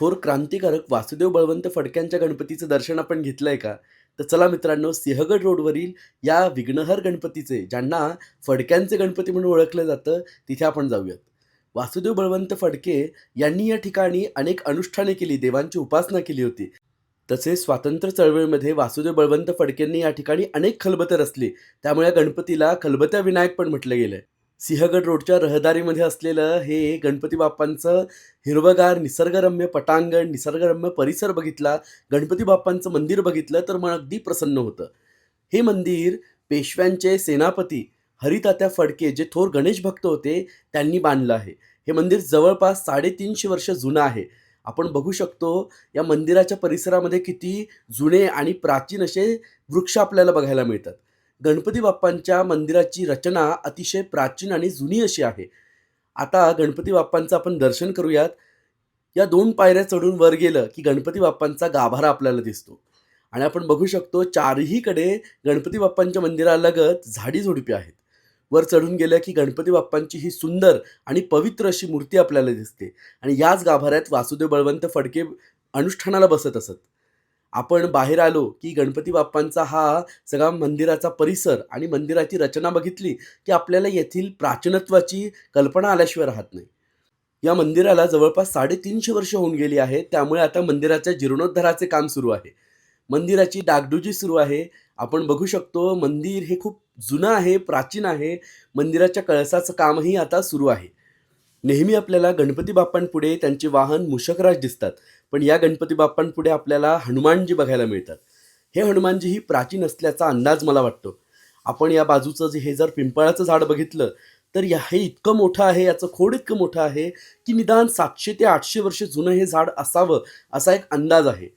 थोर क्रांतिकारक वासुदेव बळवंत फडक्यांच्या गणपतीचं दर्शन आपण घेतलंय का? तर चला मित्रांनो सिंहगड रोडवरील या विघ्नहर गणपतीचे ज्यांना फडक्यांचे गणपती म्हणून ओळखलं जातं तिथे आपण जाऊयात. वासुदेव बळवंत फडके यांनी या ठिकाणी अनेक अनुष्ठाने केली देवांची उपासना केली होती. तसेच स्वातंत्र्य चळवळीमध्ये वासुदेव बळवंत फडकेंनी या ठिकाणी अनेक खलबतं रचली. त्यामुळे गणपतीला खलबत्या विनायक पण म्हटलं गेलंय. सिंहगड रोडच्या रहदारीमध्ये असलेलं हे गणपती बाप्पांचं हिरवगार निसर्गरम्य पटांगण निसर्गरम्य परिसर बघितला गणपती बाप्पांचं मंदिर बघितलं तर मन अगदी प्रसन्न होतं. हे मंदिर पेशव्यांचे सेनापती हरितात्या फडके जे थोर गणेश भक्त होते त्यांनी बांधलं आहे. हे मंदिर जवळपास साडेतीनशे वर्ष जुनं आहे. आपण बघू शकतो या मंदिराच्या परिसरामध्ये किती जुने आणि प्राचीन असे वृक्ष आपल्याला बघायला मिळतात. गणपती बाप्पांच्या मंदिराची रचना अतिशय प्राचीन आणि जुनी अशी आहे. आता गणपती बाप्पांचं आपण दर्शन करूयात. या दोन पायऱ्या चढून वर गेलं की गणपती बाप्पांचा गाभारा आपल्याला दिसतो. आणि आपण बघू शकतो चारहीकडे गणपती बाप्पांच्या मंदिरालगत झाडी झुडपी आहेत. वर चढून गेलं की गणपती बाप्पांची ही सुंदर आणि पवित्र अशी मूर्ती आपल्याला दिसते. आणि याच गाभाऱ्यात वासुदेव बळवंत फडके अनुष्ठानाला बसत असत. आपण बाहेर आलो की गणपती बाप्पांचा हा सगळा मंदिराचा परिसर आणि मंदिराची रचना बघितली की आपल्याला येथील प्राचीनत्वाची कल्पना आल्याशिवाय राहत नाही. या मंदिराला जवळपास साडेतीनशे वर्ष होऊन गेली आहेत त्यामुळे आता मंदिराच्या जीर्णोद्धाराचे काम सुरू आहे. मंदिराची डागडुजी सुरू आहे. आपण बघू शकतो मंदिर हे खूप जुनं आहे प्राचीन आहे. मंदिराच्या कळसाचं कामही आता सुरू आहे. नेहमी आपल्याला गणपती बाप्पांपुढे त्यांचे वाहन मूषकराज दिसतात पण या गणपती बाप्पांपुढे आपल्याला हनुमानजी बघायला मिळतात. हे हनुमानजी ही प्राचीन असल्याचा अंदाज मला वाटतो. आपण या बाजूचं जे हे जर पिंपळाचं झाड बघितलं तर या हे इतकं मोठं आहे याचं खोड इतकं मोठं आहे की निदान सातशे ते आठशे वर्ष जुनं हे झाड असावं असा एक अंदाज आहे.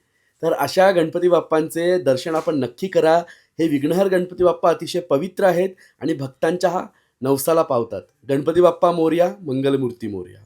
तर अशा गणपती बाप्पांचे दर्शन आपण नक्की करा. हे विघ्नहर गणपती बाप्पा अतिशय पवित्र आहेत आणि भक्तांच्या हा नवसाला पावतात. गणपती बाप्पा मोर्या मंगलमूर्ती मोर्या.